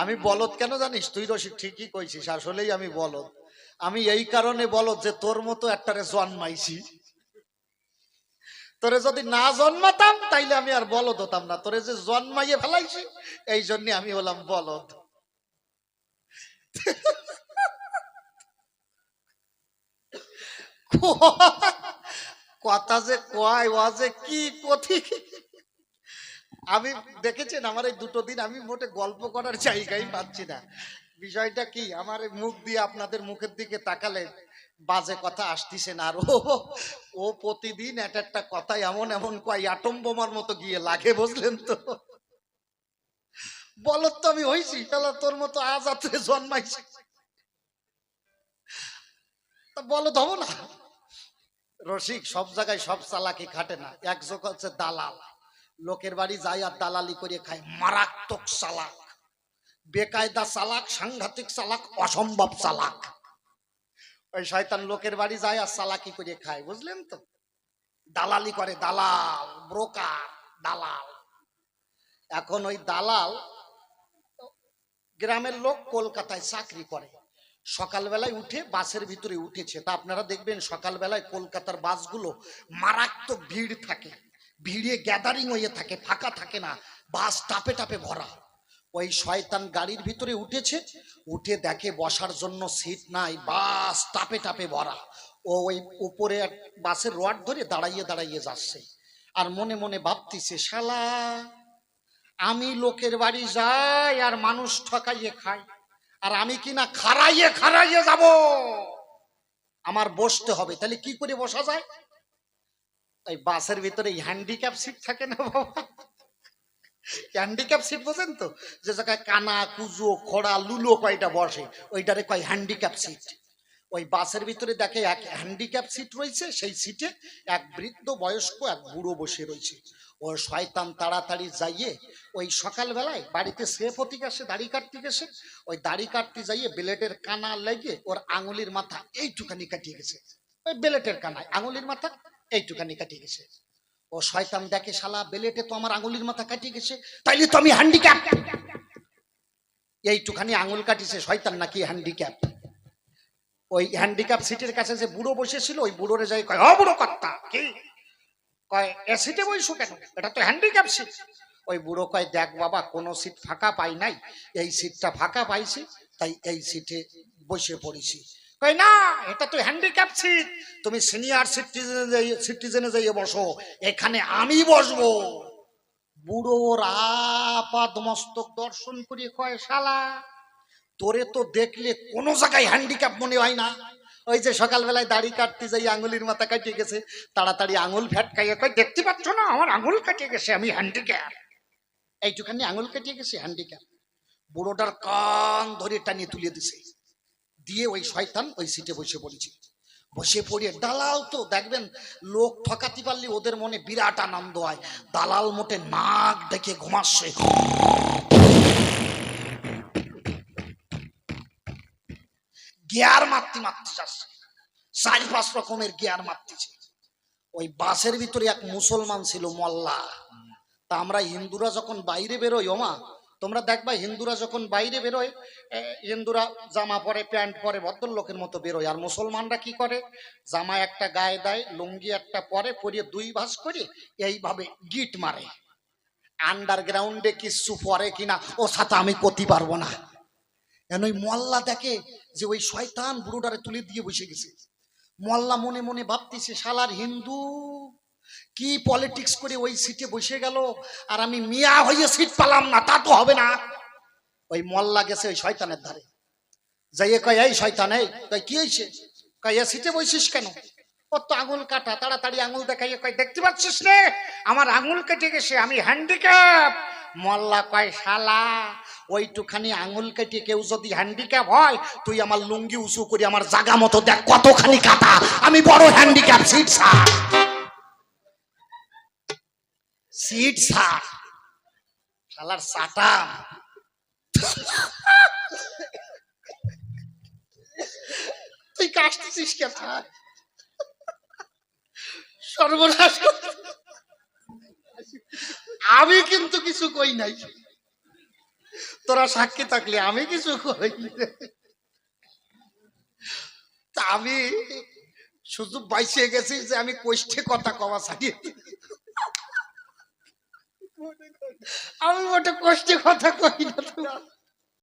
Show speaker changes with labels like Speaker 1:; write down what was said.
Speaker 1: আমি বলদ কেন জানিস? তুই রসিক ঠিকই কইছিস, আসলেই আমি বলদ। আমি এই কারণে বলদ যে তোর মতো একটারে জন্মাইছি। তোরে যদি না জন্মাতাম, তাইলে আমি আর বলদ হতাম না। তোরে যে জন্মাইয়ে ফেলাইছি, এই জন্য আমি হলাম বলদ। কথা যে কয়, ওয়া যে কি কথি আমি দেখেছেন আমার এই দুটো দিন আমি মোটে গল্প করার জায়গাই পাচ্ছি না। বিষয়টা কি? আমার মুখ দিয়ে আপনাদের মুখের দিকে তাকালে বাজে কথা আসতিছে না। আর ও প্রতিদিন এক একটা কথা এমন এমন কয় অ্যাটম বোমার মতো গিয়ে লাগে, বুঝলেন তো? বলত তো আমি হইছি তাহলে তোর মতো আজ আত্রে জন্মাইছি। তা বলত হব না। রসিক সব জায়গায় সব চালাকি খাটে না, এক একযোগ হচ্ছে দালাল। লোকের বাড়ি যায় আর দালালি করে খায়। মারাত্মক চালাক। বেকায়দা চালাক, সাংঘাতিক চালাক, অসম্ভব চালাক। ওই শয়তান লোকের বাড়ি যায় আর চালাকি করে খায়, বুঝলেন তো? দালালি করে, দালাল, ব্রোকার, দালাল। এখন ওই দালাল গ্রামের লোক কলকাতায় চাকরি করে। সকালবেলায় উঠে বাসের ভিতরে উঠেছে। তা আপনারা দেখবেন সকালবেলায় কলকাতার বাসগুলো মারাত্মক ভিড় থাকে। ভিড়ে গ্যাদারিং হয়ে থাকে, ফাঁকা থাকে না, বাস টাপে টাপে ভরা। ওই শয়তান গাড়ির ভিতরে উঠেছে, উঠে দেখে বসার জন্য সিট নাই, বাস টাপে টাপে ভরা। ও ওই উপরে বাসের রড ধরে দাঁড়াইয়ে দাঁড়াইয়ে যাচ্ছে। আর মনে মনে ভাবতিছে, শালা, আমি লোকের বাড়ি যাই আর মানুষ ঠকাইয়ে খাই, আর আমি কিনা খারাইয়ে খারাইয়ে যাব? আমার বসতে হবে, তাহলে কি করে বসা যায়? এই বাসের ভিতরে হ্যান্ডিক্যাপ সিট থাকে না বাবা? হ্যান্ডিক্যাপ সিট বোঝেন তো? যে জায়গায় কানা, কুজো, খোড়া, লুলো কয়টা বসে, ওইটারে কয় হ্যান্ডিক্যাপ সিট ওই বাসের ভিতরে দেখে এক হ্যান্ডিক্যাপ সিট রয়েছে, সেই সিটে এক বৃদ্ধ বয়স্ক, এক বুড়ো বসে রয়েছে। ও শয়তান তাড়াতাড়ি যাইয়ে ওই সকালবেলায় বাড়িতে সে পতি গেছে দাড়ি কাটতে গেছে। ওই দাড়ি কাটতে যাইয়ে বেলেটের কানা লেগে ওর আঙুলির মাথা এইটুখানি কাটিয়ে গেছে। ওই বেলেটের কানায়, আঙুলির মাথা এইটুখানি কাটিয়ে গেছে। ও শয়তান দেখে শালা বেলেটে তো আমার আঙুলির মাথা কাটিয়ে গেছে, তাইলে তো আমি হ্যান্ডিক্যাপ এইটুখানি আঙুল কাটিছে শয়তান নাকি হ্যান্ডিক্যাপ ওই হ্যান্ডিক্যাপ সিটের কাছে যে বুড়ো বসেছিল, ওই বুড়োরে যাই কয়, ও বুড়ো কর্তা, কি? কয়, এ সিটে বইসু কেন? এটা তো হ্যান্ডিক্যাপ সিট ওই বুড়ো কয়, দেখ বাবা, কোনো সিট ফাঁকা পাই নাই। এই সিটটা ফাঁকা পাইছি, তাই এই সিটে বসে পড়েছি। কয়, না, এটা তো হ্যান্ডিক্যাপ সিট তুমি সিনিয়র সিটিজেনে সিটিজেনে যাইয়ে বসো। এখানে আমি বসবো। বুড়ো রাপাদ মস্তক দর্শন করে, কয়, শালা, তোরে তো দেখলে কোনো জায়গায় হ্যান্ডিক্যাপ মনে হয় না। ওই যে সকালবেলায় দাড়ি কাটতে যাই, আঙুলির মাথা কাটিয়ে গেছে, তাড়াতাড়ি আঙুল ফ্যাট খাইয়ে কয়, দেখতে পাচ্ছ না, আমার আঙুল কাটিয়ে গেছে, আমি হ্যান্ডিক্যাপ এইটুখানি আঙুল কাটিয়ে গেছে হ্যান্ডিক্যাপ বুড়োটার কান ধরে টানিয়ে তুলে দিছে। দিয়ে ওই শয়তান ওই সিটে বসে পড়েছে। বসে পড়িয়ে দালাল তো, দেখবেন লোক ঠকাতে পারলে ওদের মনে বিরাট আনন্দ হয়। দালাল মোটে নাক ডেকে ঘুমাচ্ছে। গিয়ার মারতে মারতে যাচ্ছে। চার পাঁচ রকমের গিয়ার মারতেছে। ওই বাসের ভিতরে এক মুসলমান ছিল মোল্লা। তা আমরা হিন্দুরা যখন বাইরে বেরোই, ওমা তোমরা দেখবা হিন্দুরা যখন বাইরে বেরোয় হিন্দুরা জামা পরে, প্যান্ট পরে, ভদ্রলোকের মতো বেরোয়। আর মুসলমানরা কি করে? জামা একটা গায়ে দেয়, লুঙ্গি একটা পরে, পরিয়ে দুই ভাঁজ করে এইভাবে গিট মারে। আন্ডারগ্রাউন্ডে কিছু পরে কিনা, ও সাথে আমি করতে পারব না। কেন ওই মোল্লা দেখে যে ওই শয়তান বুড়োটারে তুলে দিয়ে বসে গেছে। মোল্লা মনে মনে ভাবতেছে, শালার হিন্দু কি পলিটিক্স করে ওই সিটে বসে গেল? আর আমি মিয়া হয়ে সিট পালাম না, তা তো হবে না। ওই মোল্লা গেছে ওই শয়তানের ধারে। যাইয়ে কয়, এই শয়তান, এই। কয়, কি হয়েছে কয় সিটে বসিস কেন? ওর তো আঙুল কাটা, তাড়াতাড়ি আঙুল দেখাইয়ে কয়, দেখতে পাচ্ছিস রে আমার আঙুল কেটে গেছে, আমি হ্যান্ডিক্যাপ মল্লা কয়, শালা, ওইটুখানি আঙুল কেটে কেউ যদি হ্যান্ডিক্যাপ হয়, তুই আমার লুঙ্গি উঁচু করে আমার জাগা মতো দেখ কতখানি কাটা। আমি বড় হ্যান্ডিক্যাপ সিট সিট সার শালার সাটা তুই কাশতেছিস কেন সর্বনাশ আমি কিন্তু কিছু কই নাই। তোরা সাক্ষী থাকলে আমি কিছু তা আমি শুধু বাইসে গেছি যে আমি কোষ্ঠে কথা কওয়া ছাড়িয়ে আমি ওটা কষ্টে কথা কই না